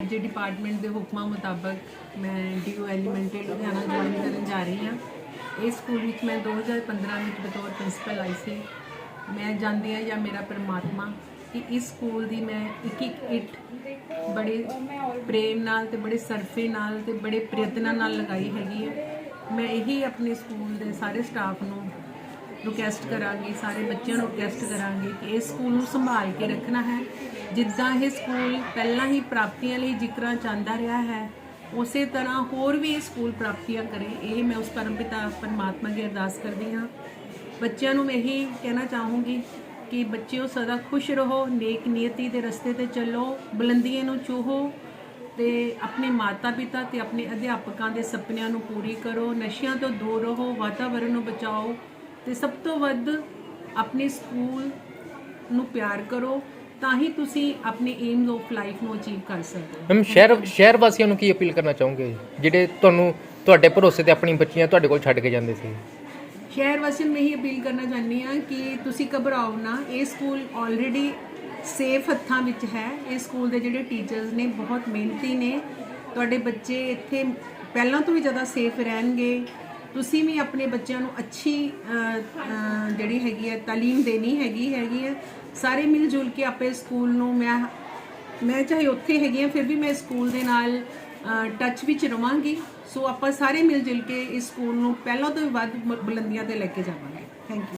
ਜੇ ਡਿਪਾਰਟਮੈਂਟ ਦੇ ਹੁਕਮਾਂ ਮੁਤਾਬਕ ਮੈਂ ਡੀਓ ਐਲੀਮੈਂਟਰੀ ਲੁਧਿਆਣਾ ਜੁਆਇਨ ਕਰਨ ਜਾ ਰਹੀ ਹਾਂ। ਇਸ ਸਕੂਲ ਵਿੱਚ ਮੈਂ 2015 ਵਿੱਚ ਬਤੌਰ ਪ੍ਰਿੰਸੀਪਲ ਆਈ ਸੀ। ਮੈਂ ਜਾਣਦੀ ਹਾਂ ਜਾਂ ਮੇਰਾ ਪਰਮਾਤਮਾ ਕਿ ਇਸ ਸਕੂਲ ਦੀ ਮੈਂ ਇੱਕ ਇੱਕ ਇੱਟ ਬੜੇ ਪ੍ਰੇਮ ਨਾਲ ਤੇ ਬੜੇ ਸਰਫੇ ਨਾਲ ਤੇ ਬੜੇ ਪ੍ਰਯਤਨਾਂ ਨਾਲ ਲਗਾਈ ਹੈਗੀ ਹੈ। ਮੈਂ ਇਹੀ ਆਪਣੇ ਸਕੂਲ ਦੇ ਸਾਰੇ ਸਟਾਫ ਨੂੰ ਰਿਕੁਐਸਟ ਕਰਾਂਗੇ, ਸਾਰੇ ਬੱਚਿਆਂ ਨੂੰ ਰਿਕੁਐਸਟ ਕਰਾਂਗੇ ਕਿ ਇਸ ਸਕੂਲ ਨੂੰ ਸੰਭਾਲ ਕੇ ਰੱਖਣਾ ਹੈ। ਜਿੱਦਾਂ ਇਹ ਸਕੂਲ ਪਹਿਲਾਂ ਹੀ ਪ੍ਰਾਪਤੀਆਂ ਲਈ ਜ਼ਿਕਰਾਂ ਚਾਹੁੰਦਾ ਰਿਹਾ ਹੈ, ਉਸੇ ਤਰ੍ਹਾਂ ਹੋਰ ਵੀ ਇਹ ਸਕੂਲ ਪ੍ਰਾਪਤੀਆਂ ਕਰੇ, ਇਹ ਮੈਂ ਉਸ ਪਰਮਪਿਤਾ ਪਰਮਾਤਮਾ ਦੀ ਅਰਦਾਸ ਕਰਦੀ ਹਾਂ। ਬੱਚਿਆਂ ਨੂੰ ਮੈਂ ਇਹੀ ਕਹਿਣਾ ਚਾਹੂੰਗੀ ਕਿ ਬੱਚਿਓ ਸਦਾ ਖੁਸ਼ ਰਹੋ, ਨੇਕ ਨੀਅਤੀ ਦੇ ਰਸਤੇ ਤੇ ਚੱਲੋ, ਬੁਲੰਦੀਆਂ ਨੂੰ ਚੂਹੋ ਤੇ ਆਪਣੇ ਮਾਤਾ ਪਿਤਾ ਤੇ ਆਪਣੇ ਅਧਿਆਪਕਾਂ ਦੇ ਸੁਪਨਿਆਂ ਨੂੰ ਪੂਰੀ ਕਰੋ, ਨਸ਼ਿਆਂ ਤੋਂ ਦੂਰ ਰਹੋ ਵਾਤਾਵਰਣ ਨੂੰ ਬਚਾਓ ਤੇ ਸਭ ਤੋਂ ਵੱਧ ਆਪਣੇ ਸਕੂਲ ਨੂੰ ਪਿਆਰ ਕਰੋ ਤਾਂ ਹੀ ਤੁਸੀਂ ਆਪਣੇ ਏਮਸ ਆਫ ਲਾਈਫ ਨੂੰ ਅਚੀਵ ਕਰ ਸਕਦੇ ਹੋ। ਮੈਮ ਸ਼ਹਿਰ ਸ਼ਹਿਰ ਵਾਸੀਆਂ ਨੂੰ ਕੀ ਅਪੀਲ ਕਰਨਾ ਚਾਹੋਗੇ? ਜਿਹੜੇ ਤੁਹਾਨੂੰ ਤੁਹਾਡੇ ਭਰੋਸੇ ਤੇ ਆਪਣੀ ਬੱਚੀਆਂ ਤੁਹਾਡੇ ਕੋਲ ਛੱਡ ਕੇ ਜਾਂਦੇ ਸੀ। ਸ਼ਹਿਰ ਵਾਸੀਆਂ ਨੂੰ ਮੈਂ ਇਹੀ ਅਪੀਲ ਕਰਨਾ ਚਾਹੁੰਦੀ ਹਾਂ ਕਿ ਤੁਸੀਂ ਘਬਰਾਓ ਨਾ। ਇਹ ਸਕੂਲ ਆਲਰੇਡੀ ਸੇਫ ਹੱਥਾਂ ਵਿੱਚ ਹੈ। ਇਹ ਸਕੂਲ ਦੇ ਜਿਹੜੇ ਟੀਚਰਸ ਨੇ ਬਹੁਤ ਮਿਹਨਤੀ ਨੇ। ਤੁਹਾਡੇ ਬੱਚੇ ਇੱਥੇ ਪਹਿਲਾਂ ਤੋਂ ਵੀ ਜ਼ਿਆਦਾ ਸੇਫ ਰਹਿਣਗੇ। ਤੁਸੀਂ ਵੀ ਆਪਣੇ ਬੱਚਿਆਂ ਨੂੰ ਅੱਛੀ ਜਿਹੜੀ ਹੈਗੀ ਹੈ, ਤਾਲੀਮ ਦੇਣੀ ਹੈਗੀ ਹੈਗੀ ਹੈ। ਸਾਰੇ ਮਿਲ ਜੁਲ ਕੇ ਆਪੇ ਸਕੂਲ ਨੂੰ ਮੈਂ ਮੈਂ ਚਾਹੇ ਉੱਥੇ ਹੈਗੀ ਹਾਂ, ਫਿਰ ਵੀ ਮੈਂ ਸਕੂਲ ਦੇ ਨਾਲ ਟੱਚ ਵਿੱਚ ਰਵਾਂਗੀ। ਸੋ ਆਪਾਂ ਸਾਰੇ ਮਿਲ ਜੁਲ ਕੇ ਇਸ ਸਕੂਲ ਨੂੰ ਪਹਿਲਾਂ ਤੋਂ ਵੀ ਵੱਧ ਮ- ਬੁਲੰਦੀਆਂ ਤੇ ਲੈ ਕੇ ਜਾਵਾਂਗੇ। Thank you